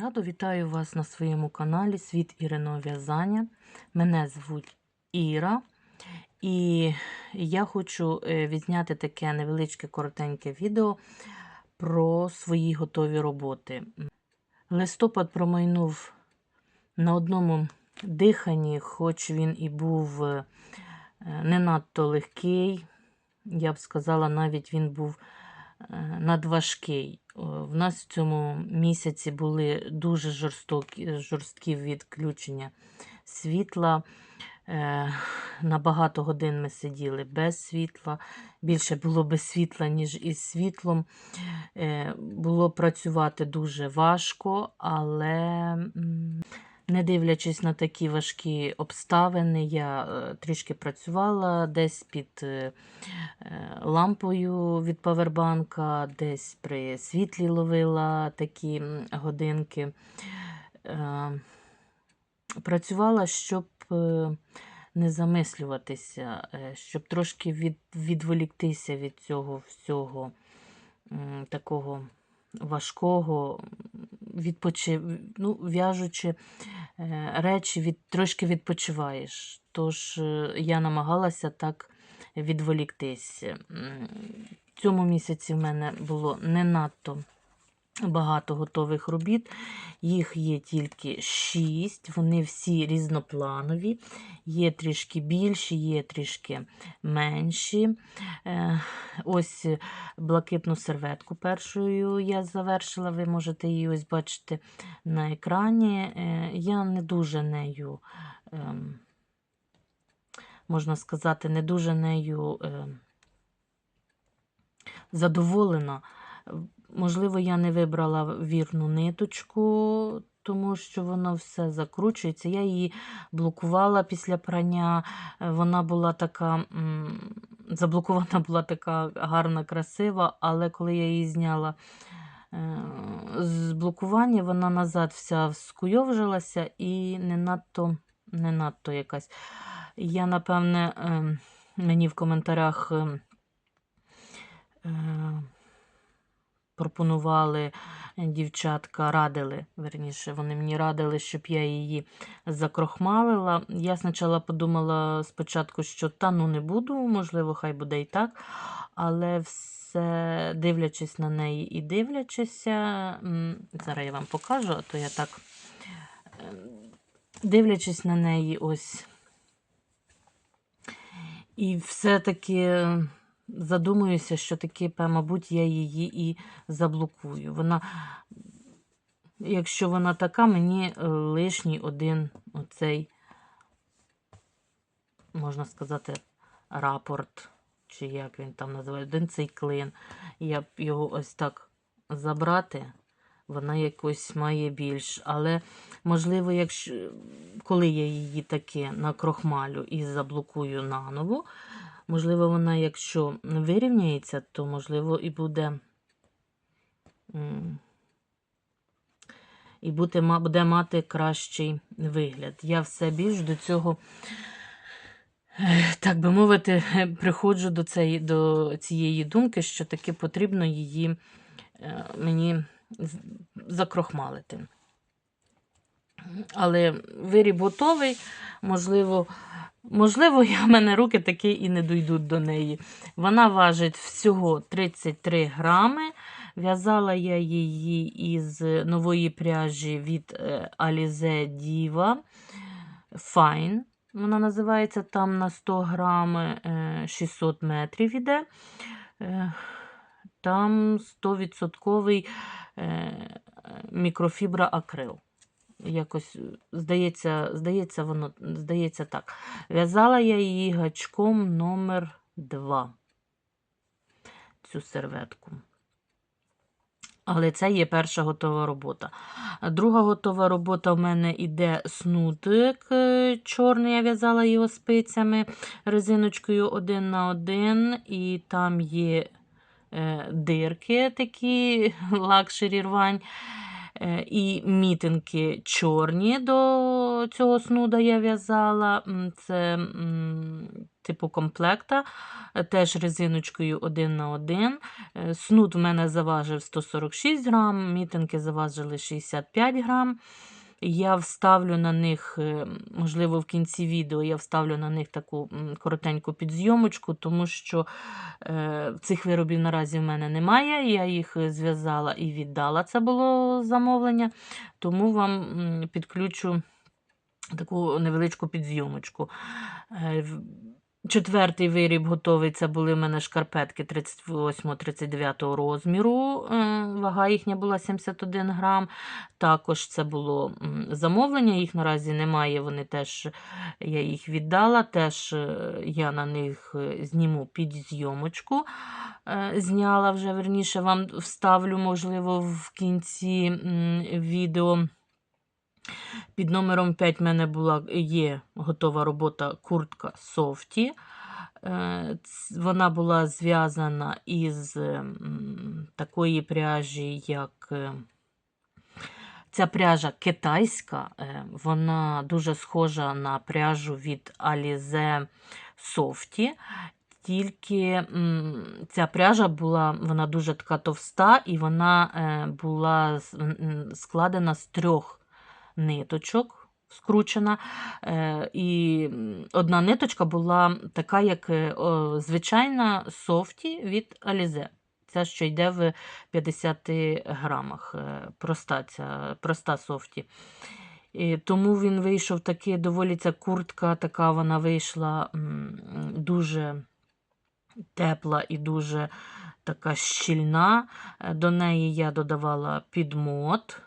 Радо вітаю вас на своєму каналі Світ Іриного В'язання. Мене звуть Іра, і я хочу е, відзняти таке невеличке коротеньке відео про свої готові роботи. Листопад промайнув на одному диханні, хоч він і був е, не надто легкий. Я б сказала, навіть він був надважкий. В нас в цьому місяці були дуже жорстокі, жорсткі відключення світла. Е, На багато годин ми сиділи без світла. Більше було без світла, ніж із світлом. Е, Було працювати дуже важко, але не дивлячись на такі важкі обставини, я е, трішки працювала десь під е, е, лампою від павербанка, десь при світлі ловила такі годинки. Працювала, щоб не замислюватися, щоб трошки від, відволіктися від цього всього такого важкого, відпочи... ну, в'яжучи е, речі, від... трошки відпочиваєш. Тож е, я намагалася так відволіктись. В цьому місяці в мене було не надто багато готових робіт. Їх є тільки шість, вони всі різнопланові, є трішки більші, є трішки менші. Е, Ось блакитну серветку першою я завершила, ви можете її ось бачити на екрані. Е, Я не дуже нею, ем, можна сказати, не дуже нею ем, задоволена. Можливо, я не вибрала вірну ниточку, тому що воно все закручується. Я її блокувала після прання. Е, Вона була така, заблокована була така гарна, красива, але коли я її зняла е, з блокування, вона назад вся скуйовжилася і не надто, не надто якась. Я, напевне, ем, мені в коментарях. Ем, пропонували е, дівчатка, радили, верніше, вони мені радили, щоб я її закрохмалила. Я спочатку подумала спочатку, що та ну не буду, можливо, хай буде і так. Але все дивлячись на неї і дивлячися, зараз я вам покажу, а то я так е, дивлячись на неї, ось. І все-таки задумуюся, що таки, мабуть, я її і заблокую. Вона, якщо вона така, мені е, лишній один оцей, можна сказати, рапорт, чи як він там називає, один цей клин. Я б його ось так забрати. Вона якось має більш. Але, можливо, якщо, коли я її таки накрохмалю і заблокую наново, Можливо, вона, якщо вирівняється, то, можливо, і буде. І буде, буде мати кращий вигляд. Я все більш до цього, так би мовити, приходжу до цієї, до цієї думки, що таки потрібно її е, мені закрохмалити. Але виріб готовий, можливо, можливо, в мене руки таки і не дійдуть до неї. Вона важить всього 33 грами. В'язала я її із нової пряжі від е, Alize Diva Fine. Вона називається там на 100 грам е, 600 метрів іде. Е, Там 100% е, мікрофібра акрил. Якось, е, здається, здається, воно, здається так. В'язала я її гачком номер 2 цю серветку. Але це є перша готова робота. Друга готова робота в мене іде снутик е, чорний. Я в'язала його спицями резиночкою один на один, і там є е, дирки такі лакшері рвань. Е, І мітинки чорні до цього снуда я в'язала. Це типу комплекта, е, теж резиночкою 1 на 1. Е, Снуд в мене заважив 146 грам, мітинки заважили 65 грам. Я вставлю на них, е, можливо, в кінці відео я вставлю на них таку коротеньку підзйомочку, тому що е, цих виробів наразі в мене немає. Я їх е, зв'язала і віддала. Це було замовлення, тому вам підключу таку невеличку підзйомочку. Четвертий виріб готовий. Це були в мене шкарпетки 38-39 розміру. е, Вага їхня була 71 грам. Також це було замовлення. Їх наразі немає. Вони теж я їх віддала. Теж е, я на них е, зніму підзйомочку. Е, Зняла вже верніше вам вставлю, можливо, в кінці відео. Під номером 5 в мене була, є готова робота куртка Софті. Е, Вона була зв'язана із такої пряжі, як е, ця пряжа китайська. е, Вона дуже схожа на пряжу від Alize Softy. Тільки ця пряжа була вона дуже така товста, і вона була складена з трьох ниточок скручена. Е, і одна ниточка була така, як е, звичайна софті від Alize. Ця, що йде в 50 грамах. е, Проста, ця, проста софті. І тому він вийшов такий, доволі ця куртка така вона вийшла дуже тепла і дуже така щільна. До неї я додавала підмот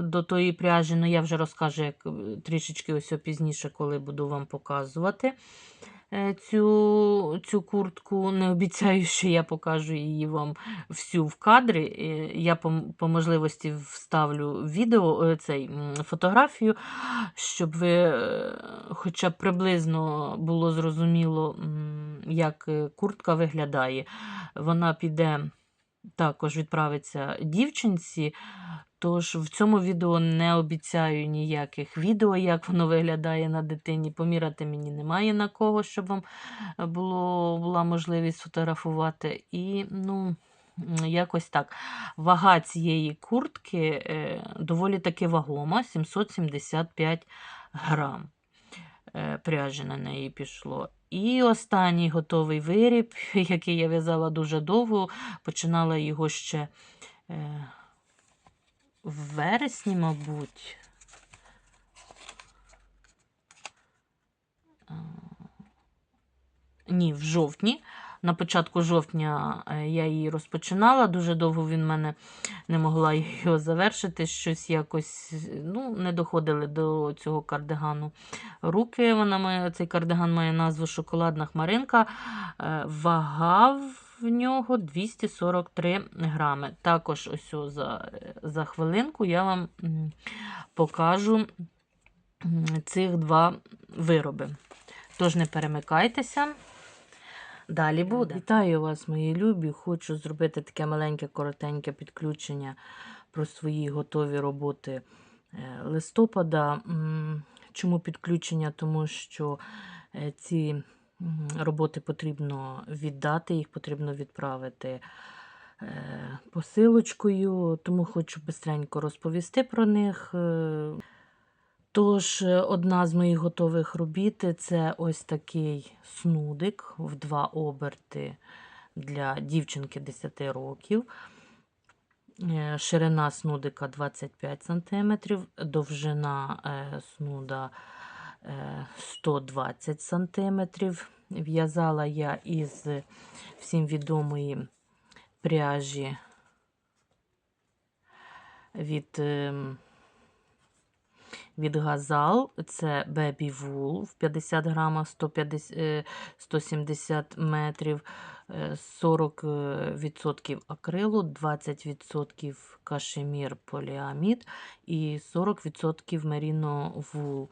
до тої пряжі. Ну, я вже розкажу, як е, трішечки ось пізніше, коли буду вам показувати е, цю, цю куртку. Не обіцяю, що я покажу її вам всю в кадрі. Е, Я по, по можливості вставлю відео, е, цей, фотографію, щоб ви е, хоча б приблизно було зрозуміло, як е, куртка виглядає. Вона піде. Також відправиться дівчинці, тож в цьому відео не обіцяю ніяких відео, як воно виглядає на дитині. Поміряти мені немає на кого, щоб вам е, було, була можливість фотографувати. І, ну, якось так. Вага цієї куртки е, доволі таки вагома 775 грам. е, Пряжі на неї пішло. І останній готовий виріб, який я в'язала дуже довго, починала його ще в вересні, мабуть. Ні, в жовтні. На початку жовтня е, я її розпочинала. Дуже довго він мене не могла його завершити. Щось якось ну, не доходили до цього кардигану руки. Вона має, цей кардиган має назву Шоколадна хмаринка. Е, Вага в нього 243 грами. Також ось за, за хвилинку я вам покажу цих два вироби. Тож не перемикайтеся. Далі буде. Вітаю вас, мої любі. Хочу зробити таке маленьке, коротеньке підключення про свої готові роботи е, листопада. Чому підключення? Тому що е, ці роботи потрібно віддати, їх потрібно відправити е, посилочкою, тому хочу бистренько розповісти про них. Е, Тож, е, одна з моїх готових робіт це ось такий снудик в два оберти для дівчинки 10 років. Ширина снудика 25 см, довжина снуда 120 см. В'язала я із всім відомої пряжі від. ем, від Газал це Baby Wool в 50 грамах 150, е, 170 метрів, е, 40% акрилу, 20% кашемір поліамід і 40% меріно вул.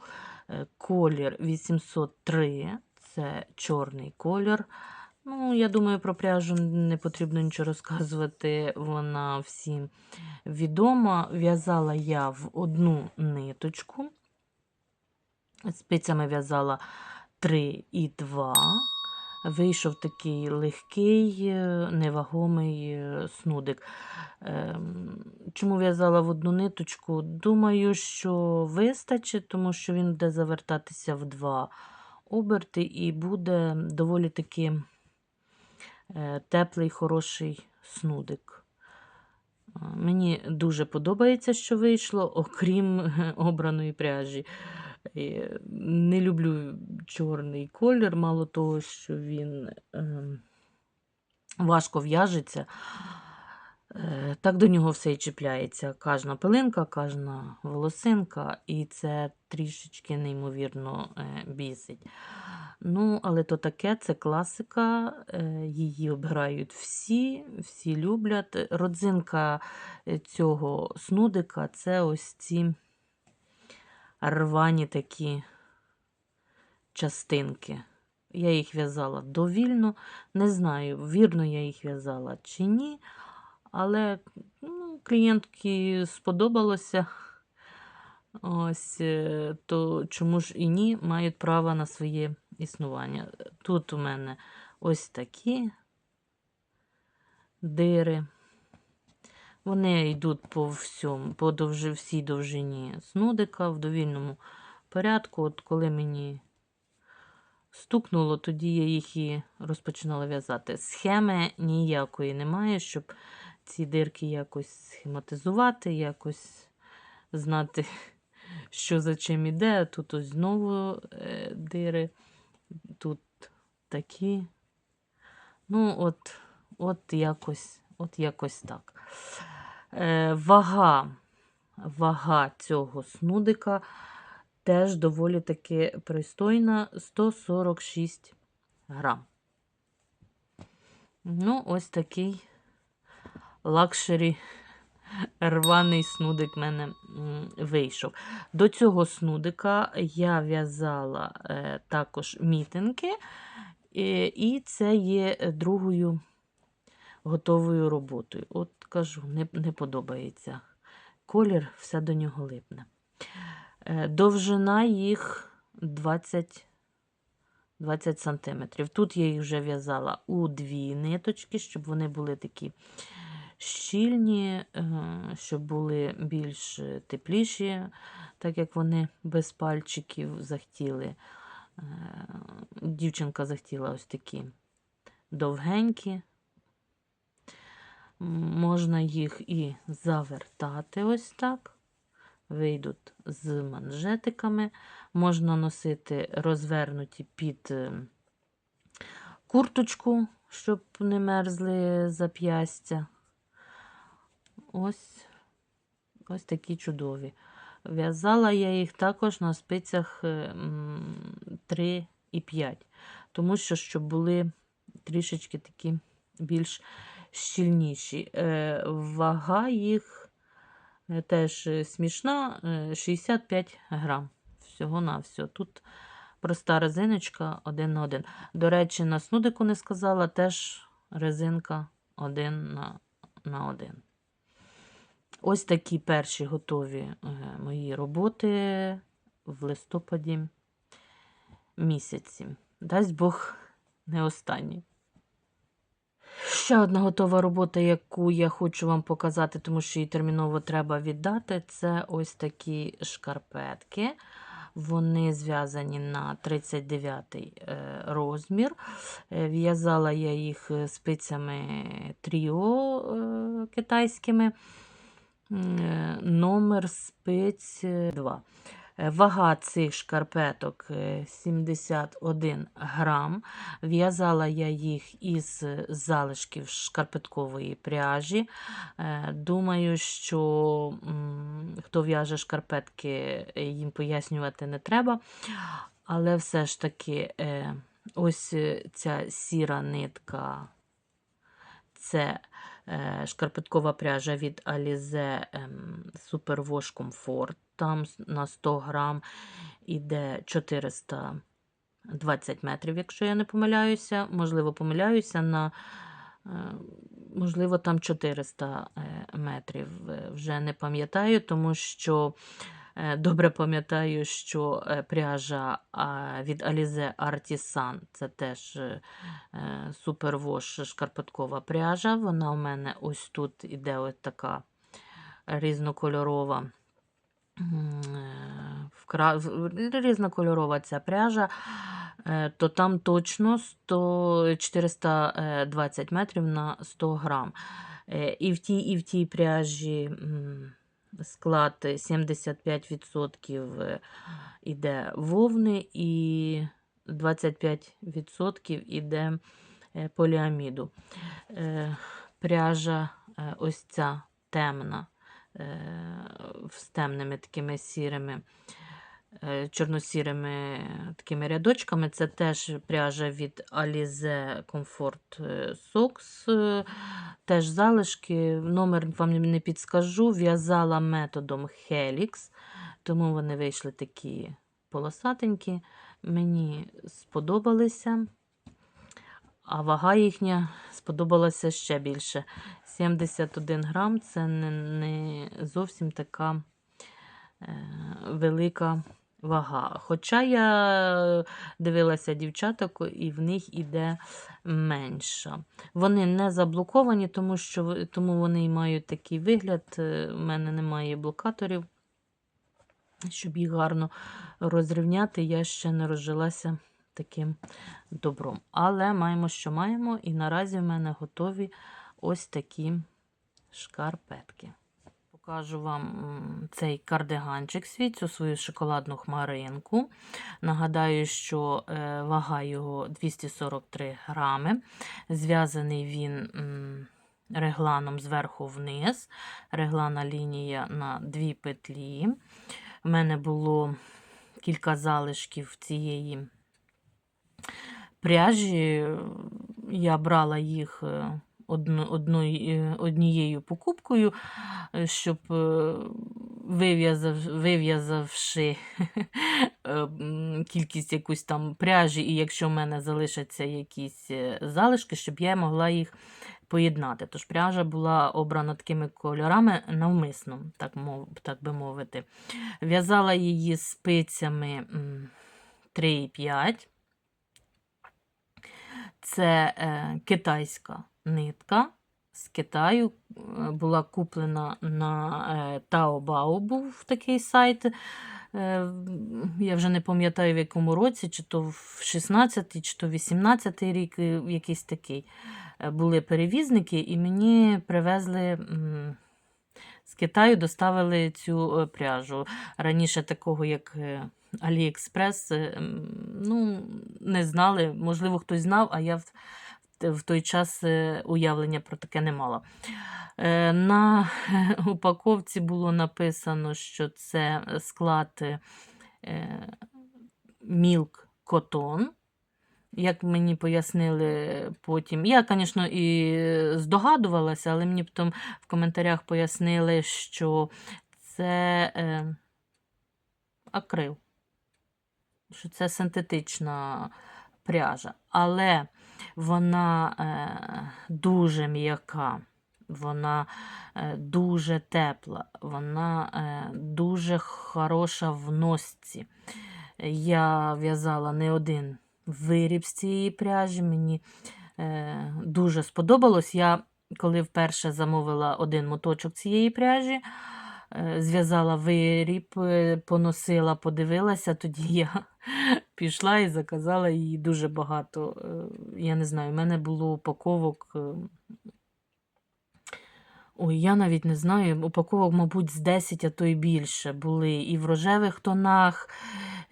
Колір 803, це чорний колір. Ну, я думаю, про пряжу не потрібно нічого розказувати. Вона всім відома. В'язала я в одну ниточку. Спицями в'язала 3 і 2. Вийшов такий легкий, е, невагомий е, снудик. Ем, Чому в'язала в одну ниточку? Думаю, що вистачить, тому що він буде завертатися в два оберти і буде доволі таки е, теплий, хороший снудик. Мені дуже подобається, що вийшло, окрім обраної пряжі. Е, Не люблю чорний колір, мало того, що він ем, важко в'яжеться. Е, Так до нього все і чіпляється. Кожна пилинка, кожна волосинка, і це трішечки неймовірно е, бісить. Ну, але то таке, це класика, її обирають всі, всі люблять. Родзинка цього снудика це ось ці рвані такі частинки. Я їх в'язала довільно. Не знаю, вірно я їх в'язала чи ні. Але ну, клієнтки сподобалося. Ось, е, то чому ж і ні, мають право на своє існування. Тут у мене ось такі дири. Вони йдуть по всьому, по довжи, всій довжині снудика в довільному порядку. От коли мені стукнуло, тоді я їх і розпочинала в'язати. Схеми ніякої немає, щоб ці дирки якось схематизувати, якось знати, що за чим іде. Тут ось знову е, дири, тут такі. Ну, от, от якось, от якось так. Е, вага, вага цього снудика теж доволі таки пристойна 146 грам. Ну, ось такий лакшері рваний снудик в мене вийшов. До цього снудика я в'язала е, також мітинки, е, і це є другою готовою роботою. От кажу, не, не подобається. Колір, все до нього липне. Е, Довжина їх 20 20 сантиметрів. Тут я їх вже в'язала у дві ниточки, щоб вони були такі щільні, е, щоб були більш тепліші, так як вони без пальчиків захотіли. Е, Дівчинка захотіла ось такі довгенькі. Можна їх і завертати ось так. Вийдуть з манжетиками. Можна носити розвернуті під е, курточку, щоб не мерзли зап'ястя. Ось, ось такі чудові. В'язала я їх також на спицях е, 3 і 5, тому що щоб були трішечки такі більш щільніші. Е, Вага їх е, теж е, смішна, е, 65 грам. Всього на все. Тут проста резиночка один на один. До речі, на снудику не сказала, теж резинка один на, на один. Ось такі перші готові мої роботи в листопаді місяці. Дасть Бог не останні. Ще одна готова робота, яку я хочу вам показати, тому що її терміново треба віддати, це ось такі шкарпетки. Вони зв'язані на 39 е, розмір. Е, В'язала я їх спицями тріо е, китайськими. Номер спиць 2. Вага цих шкарпеток е, 71 грам. В'язала я їх із залишків шкарпеткової пряжі. Е, Думаю, що хто в'яже шкарпетки, е, їм пояснювати не треба. Але все ж таки, е, ось е, ця сіра нитка це е, шкарпеткова пряжа від Alize ем, Superwash Comfort. Там на 100 грам іде 400 20 метрів, якщо я не помиляюся. Можливо, помиляюся на, е, можливо, там 400 е, метрів. Е, Вже не пам'ятаю, тому що добре пам'ятаю, що пряжа від Alize Artisan це теж супервош шкарпеткова пряжа. Вона у мене ось тут іде ось така різнокольорова. Е, вкра- Різнокольорова ця пряжа, е, то там точно 100, 420 метрів на 100 грам. Е, І в тій, і в тій пряжі склад 75% е, іде вовни і 25% іде е, поліаміду. Е, Пряжа е, ось ця темна, е, з темними такими сірими, е, чорносірими такими рядочками. Це теж пряжа від Alize Comfort е, Socks. е, Теж залишки. Номер вам не підскажу. В'язала методом Helix, тому вони вийшли такі полосатенькі. Мені сподобалися. А вага їхня сподобалася ще більше. 71 грам це не, не зовсім така е, велика вага. Хоча я дивилася дівчаток, і в них іде менша. Вони не заблоковані, тому, що, тому вони і мають такий вигляд. Е, У мене немає блокаторів, щоб їх гарно розрівняти. Я ще не розжилася таким добром. Але маємо, що маємо, і наразі в мене готові ось такі шкарпетки. Покажу вам цей кардиганчик свій, цю свою шоколадну хмаринку. Нагадаю, що е, вага його 243 грами. Зв'язаний він регланом зверху вниз. Реглана лінія на дві петлі. У мене було кілька залишків цієї пряжі. Я брала їх е, одною, е, однією покупкою, е, щоб вив'язав, вив'язавши кількість якусь там пряжі, і якщо в мене залишаться якісь залишки, щоб я могла їх поєднати. Тож пряжа була обрана такими кольорами навмисно, так, мов, так би мовити. В'язала її спицями м, 3,5. Це е, китайська нитка з Китаю. е, Була куплена на е, Taobao, був такий сайт. Е, я вже не пам'ятаю в якому році, чи то в 16 чи то 18 рік, е, якийсь такий. Е, Були перевізники, і мені привезли. З Китаю доставили цю е, пряжу. Раніше такого, як е, Аліекспрес, е, ну, не знали. Можливо, хтось знав, а я в, той час е, уявлення про таке не мала. Е, На упаковці було написано, що це склад Milk Cotton. Як мені пояснили потім, я, звісно, і здогадувалася, але мені потім в коментарях пояснили, що це акрил, що це синтетична пряжа, але вона е, дуже м'яка, вона е, дуже тепла, вона е, дуже хороша в носці. Я в'язала не один виріб з цієї пряжі. Мені е, дуже сподобалось. Я коли вперше замовила один моточок цієї пряжі, зв'язала виріб, е, поносила, подивилася, тоді я пішла і заказала її дуже багато. Е, Я не знаю, в мене було упаковок. е, Ой, я навіть не знаю, упаковок, мабуть, з 10, а то й більше були і в рожевих тонах,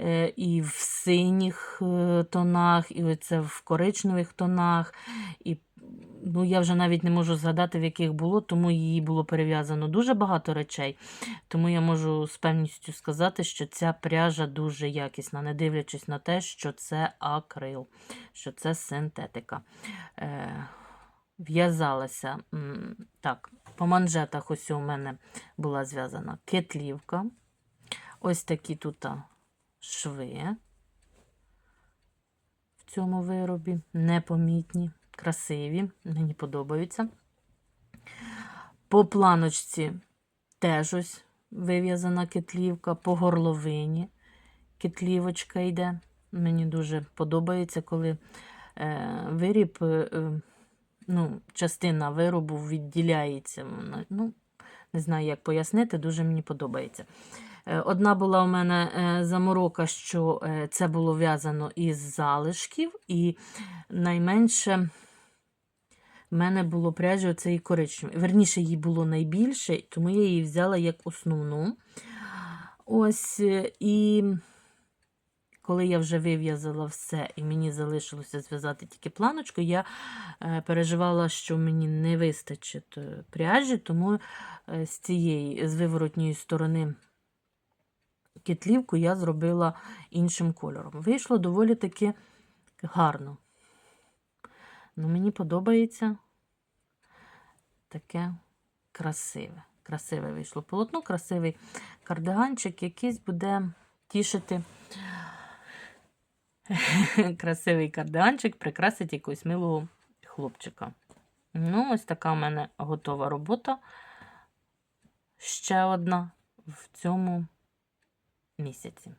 е, і в синіх е, тонах, і оце в коричневих тонах. І, ну, я вже навіть не можу згадати, в яких було, тому її було перев'язано дуже багато речей. Тому я можу з певністю сказати, що ця пряжа дуже якісна, не дивлячись на те, що це акрил, що це синтетика. Е, В'язалася так, по манжетах ось у мене була зв'язана кетлівка. Ось такі тут шви. цьому виробі. Непомітні, красиві, мені подобаються. По планочці теж ось вив'язана кетлівка, по горловині кетлівочка йде. Мені дуже подобається, коли е, виріб, е, е, ну, частина виробу відділяється. Ну, не знаю, як пояснити, дуже мені подобається. Е, Одна була у мене е, заморока, що е, це було в'язано із залишків, і найменше в мене було пряжі оцеї коричневої. Верніше, її було найбільше, тому я її взяла як основну. Ось, і коли я вже вив'язала все, і мені залишилося зв'язати тільки планочку, я переживала, що мені не вистачить пряжі, тому з цієї, з виворотньої сторони кетлівку я зробила іншим кольором. Вийшло доволі таки гарно. Ну, мені подобається таке красиве. Красиве вийшло полотно, красивий кардиганчик, якийсь буде тішити. Красивий кардиганчик прикрасить якогось милого хлопчика. Ну, ось така в мене готова робота. Ще одна в цьому місяці.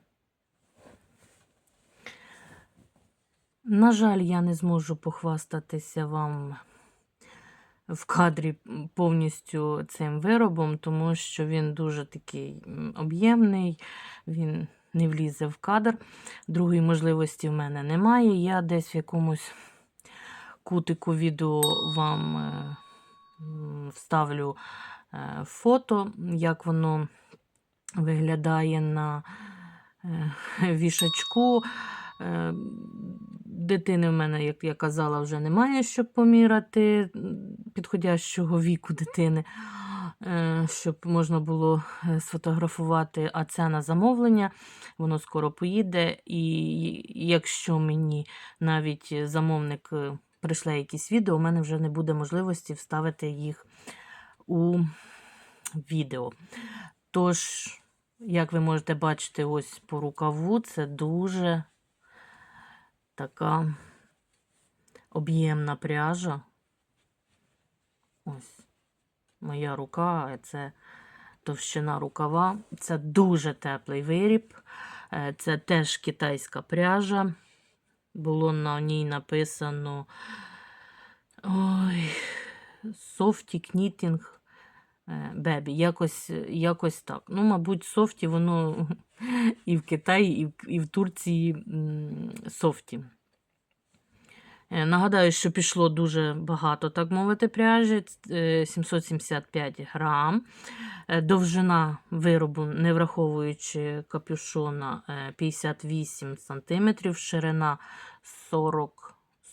На жаль, я не зможу похвастатися вам в кадрі повністю цим виробом, тому що він дуже такий об'ємний, він не влізе в кадр. Другої можливості в мене немає. Я десь в якомусь кутику відео вам е, вставлю е, фото, як воно виглядає на е, вішачку. Е, Дитини в мене, як я казала, вже немає, щоб поміряти підходящого віку дитини, е, щоб можна було сфотографувати, а це на замовлення, воно скоро поїде. І якщо мені навіть замовник прийшле якісь відео, у мене вже не буде можливості вставити їх у відео. Тож, як ви можете бачити, ось по рукаву це дуже така об'ємна пряжа. Ось моя рука, це товщина рукава. Це дуже теплий виріб. Е, Це теж китайська пряжа. Було на ній написано ой, Softy Knitting е, Baby. Якось, якось так. Ну, мабуть, софті воно і в Китаї, і в, і в Турції софті. Е, Нагадаю, що пішло дуже багато, так мовити, пряжі е, 775 грам. Е, Довжина виробу, не враховуючи капюшона, е, 58 см, ширина 40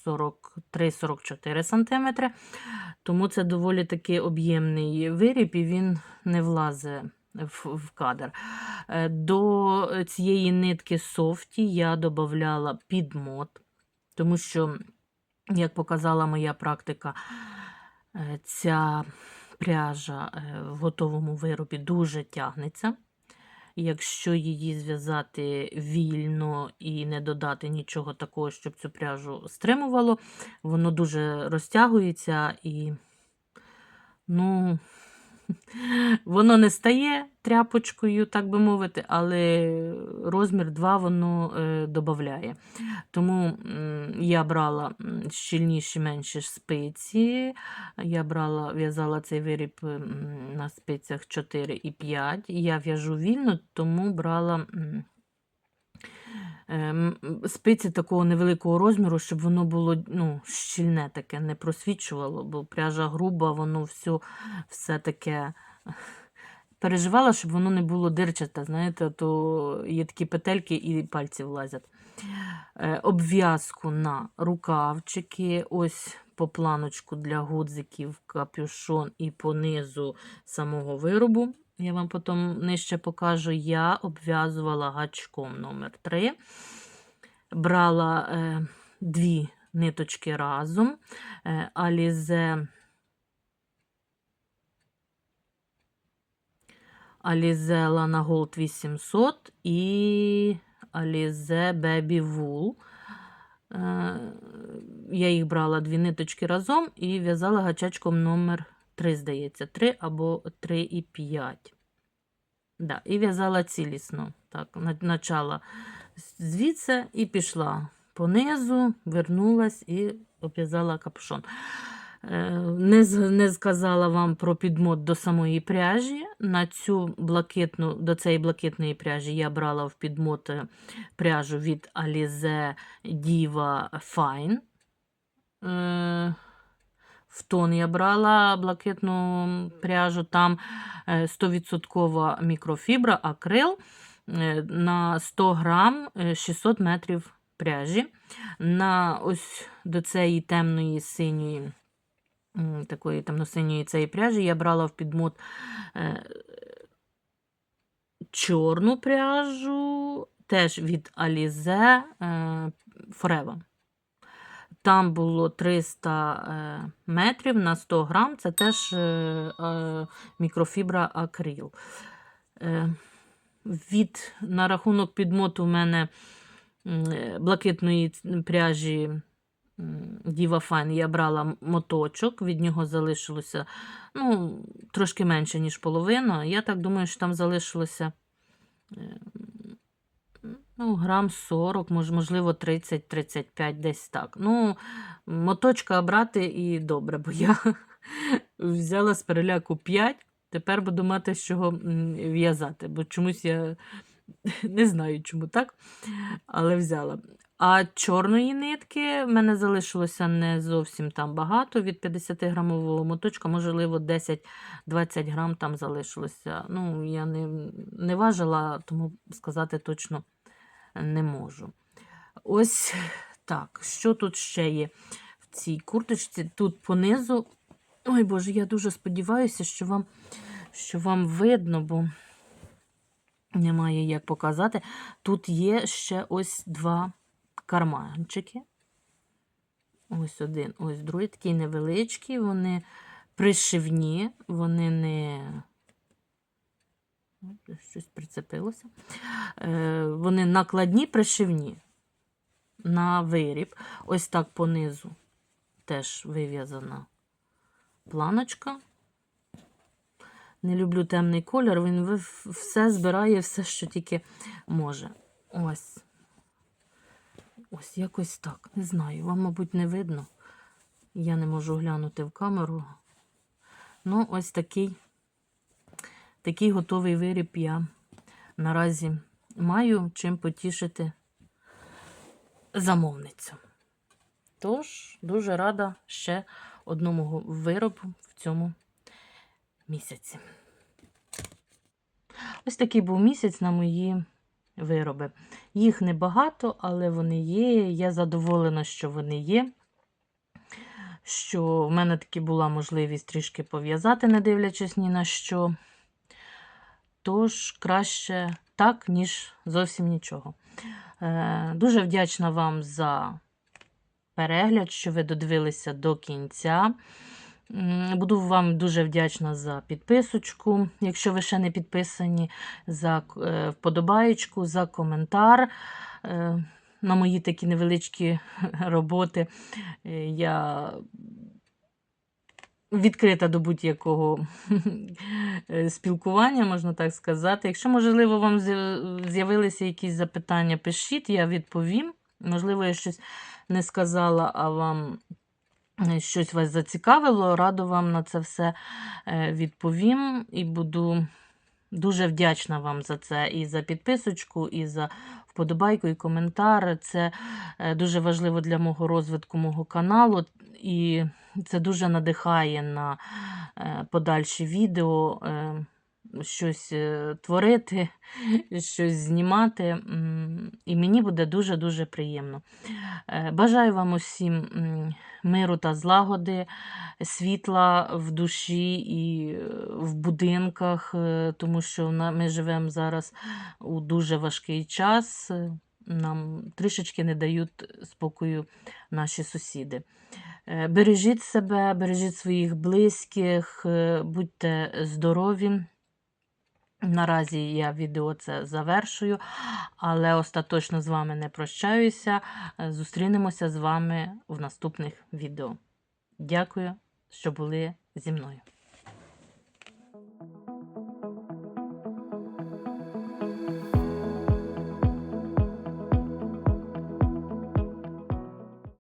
43-44 см. Тому це доволі таки об'ємний виріб, і він не влазить в, кадр. Е, До цієї нитки софті я додавала підмот, тому що, як показала моя практика, е, ця пряжа е, в готовому виробі дуже тягнеться. Якщо її зв'язати вільно і не додати нічого такого, щоб цю пряжу стримувало, воно дуже розтягується і, ну, воно не стає тряпочкою, так би мовити, але розмір 2 воно е, додає. Тому я брала щільніші менші спиці. Я брала, в'язала цей виріб на спицях 4 і 5. Я в'яжу вільно, тому брала. Ем, Спиці такого невеликого розміру, щоб воно було ну, щільне таке, не просвічувало, бо пряжа груба, воно все, все таке. Переживала, щоб воно не було дирчате, знаєте, то є такі петельки і пальці влазять. Е, обв'язку на рукавчики, ось по планочку для гудзиків, капюшон і по низу самого виробу. Я вам потім нижче покажу. Я обв'язувала гачком номер 3 Брала е, дві ниточки разом, е, Alize Alize Lana Gold 800 і Alize Wool. Е, Я їх брала дві ниточки разом і в'язала гачечком номер 3, здається, 3 або 3,5. Да, і в'язала цілісно. Так, начала звідси і пішла понизу, вернулась і обв'язала капюшон. Е, Не, не сказала вам про підмот до самої пряжі. На цю блакитну, до цієї блакитної пряжі я брала в підмот е, пряжу від Alize Diva Fine. Е, В тон я брала блакитну пряжу, там е, 100% мікрофібра, акрил е, на 100 грам е, 600 метрів пряжі. На ось до цієї темної синьої, такої темно-синьої цієї пряжі я брала в підмот е, чорну пряжу, теж від Alize е, Forever. Там було 300 е, метрів на 100 грам, це теж е, е, мікрофібра акрил. Від, на рахунок підмоту в мене блакитної пряжі Diva Fine я брала моточок, від нього залишилося ну, трошки менше, ніж половина. Я так думаю, що там залишилося ну, грам 40, мож, можливо, 30-35, десь так. Ну, моточка брати і добре, бо я взяла з переляку 5, тепер буду мати з чого в'язати, бо чомусь я не знаю, чому так, але взяла. А чорної нитки в мене залишилося не зовсім там багато. Від 50-грамового моточка, можливо, 10-20 грам там залишилося. Ну, я не, не важила, тому сказати точно не можу. Ось так. Що тут ще є в цій курточці? Тут понизу. Ой Боже, я дуже сподіваюся, що вам, що вам видно, бо немає як показати. Тут є ще ось два карманчики. Ось один, ось другий, такі невеличкі, вони пришивні, вони не. Щось прицепилося. Е, вони накладні, пришивні на виріб. Ось так понизу теж вив'язана планочка. Не люблю темний колір, він все збирає, все, що тільки може. Ось. Ось якось так. Не знаю. Вам, мабуть, не видно. Я не можу глянути в камеру. Ну, ось такий, такий готовий виріб я наразі маю чим потішити замовницю. Тож, дуже рада ще одному виробу в цьому місяці. Ось такий був місяць на мої вироби. Їх небагато, але вони є. Я задоволена, що вони є. Що в мене таки була можливість трішки пов'язати, не дивлячись ні на що. Тож краще так, ніж зовсім нічого. Е, Дуже вдячна вам за перегляд, що ви додивилися до кінця. Буду вам дуже вдячна за підписочку, якщо ви ще не підписані, за е, вподобаєчку, за коментар. Е, На мої такі невеличкі роботи я відкрита до будь-якого е, спілкування, можна так сказати. Якщо, можливо, вам з'явилися якісь запитання, пишіть, я відповім. Можливо, я щось не сказала, а вам е, щось вас зацікавило, радо вам на це все е, відповім і буду дуже вдячна вам за це і за підписочку, і за вподобайку, і коментар. Це дуже важливо для мого розвитку мого каналу, і це дуже надихає на е, подальші відео. е, Щось е, творити, щось знімати, і мені буде дуже-дуже приємно. Бажаю вам усім миру та злагоди, світла в душі і в будинках, тому що ми живемо зараз у дуже важкий час. Нам трішечки не дають спокою наші сусіди. Е, Бережіть себе, бережіть своїх близьких, е, будьте здорові. Наразі я відео це завершую, але остаточно з вами не прощаюся. Е, Зустрінемося з вами в наступних відео. Дякую, що були зі мною.